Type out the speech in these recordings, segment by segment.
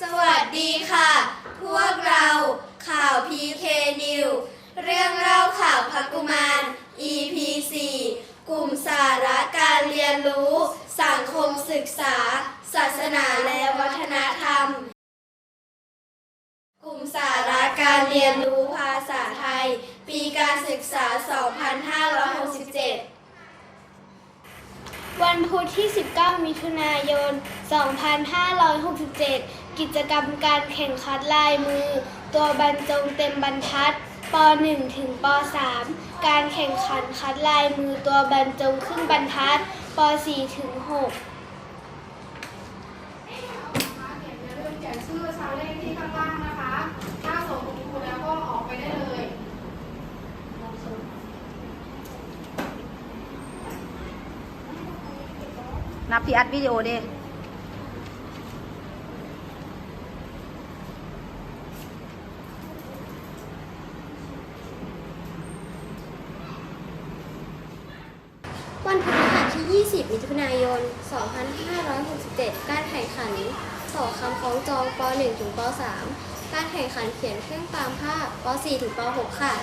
สวัสดีค่ะ พวกเราข่าว PK New เรื่องเล่าข่าวพักกุมาร EP 4กลุ่มสาระการเรียนรู้ สังคมศึกษา ศาสนาและวัฒนธรรม กลุ่มสาระการเรียนรู้ภาษาไทย ปีการศึกษา 2567วันพุธที่ 19 มิถุนายน 2567 กิจกรรมการแข่งขันลายมือ ตัวบรรจงเต็มบรรทัดป .1 ถึงป .3 การแข่งขันคัดลายมือตัวบรรจงครึ่งบรรทัดป .4 ถึง6อย่าลืมเขียนชื่อชาวเลขที่ข้างล่างนะคะ ถ้าส่งคุณครูแล้วก็ออกไปได้เลย นับพี่อัดวิดีโอเด้ วันพฤหัสที่ 20 มิถุนายน 2567 การแข่งขันต่อคำคล้องจองป .1 ถึงป .3 การแข่งขันเขียนเครื่องตามภาพป .4 ถึงป .6 ค่ะ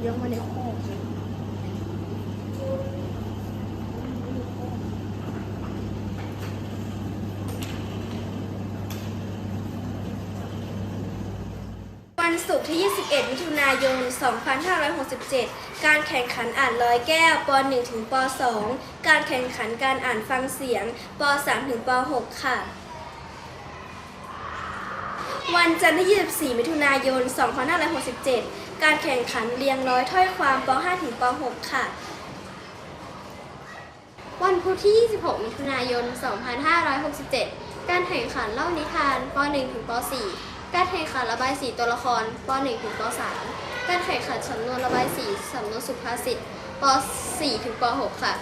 เยอะมาในข้อ วันศุกร์ที่ 21 มิถุนายน 2567 การแข่งขันอ่านร้อยแก้วป .1 ถึงป .2 การแข่งขันการอ่านฟังเสียงป .3 ถึงป .6 ค่ะ วันจันทร์ที่ 24 มิถุนายน 2567 การแข่งขันเรียงร้อยถ้อยความป .5 ถึงป .6 ค่ะ วันพุธที่ 26 มิถุนายน 2567 การแข่งขันเล่านิทานป .1 ถึงป .4 การแข่งขันระบายสีตัวละครป .1 ถึงป .3 การแข่งขันสำนวนระบายสีสำนวนสุภาษิตป .4 ถึงป .6 ค่ะ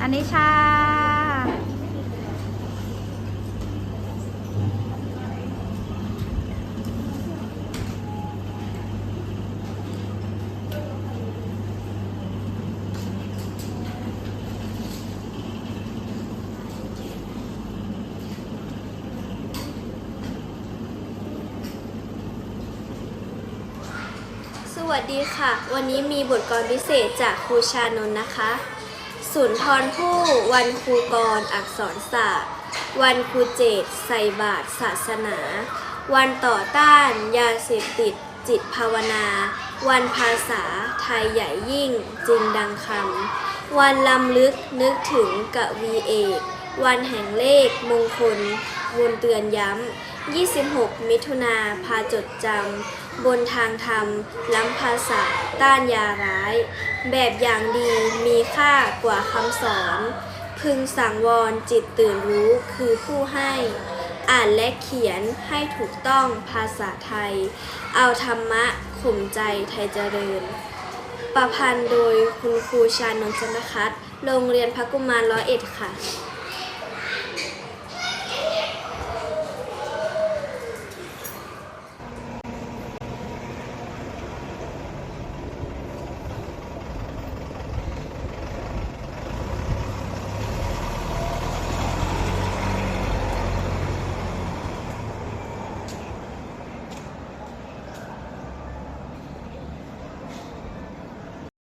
อันนี้ชา ส วัสดีค่ะ วันนี้มีบทกลอนพิเศษจากครูชานนท์นะคะ สุนทรภู่วันครูกร อักษรศาสตร์ วันครูเจตใส่บาตรศาสนา วันต่อต้าน ยาเสพติด จิตภาวนา วันภาษา ไทยใหญ่ยิ่ง จริงดังคำ วันลำลึกนึกถึงกวีเอกวันแห่งเลขมงคลวนเตือนย้ำ 26 มิถุนาพาจดจำ บนทางธรรม ล้ำภาษาต้านยาร้าย แบบอย่างดีมีค่ากว่าคำสอน พึงสังวรจิตตื่นรู้คือผู้ให้ อ่านและเขียนให้ถูกต้องภาษาไทย เอาธรรมะข่มใจไทยเจริญ ประพันธ์โดยคุณครูชานนท์ชนคัตโรงเรียนพักกุมารร้อยเอ็ดค่ะ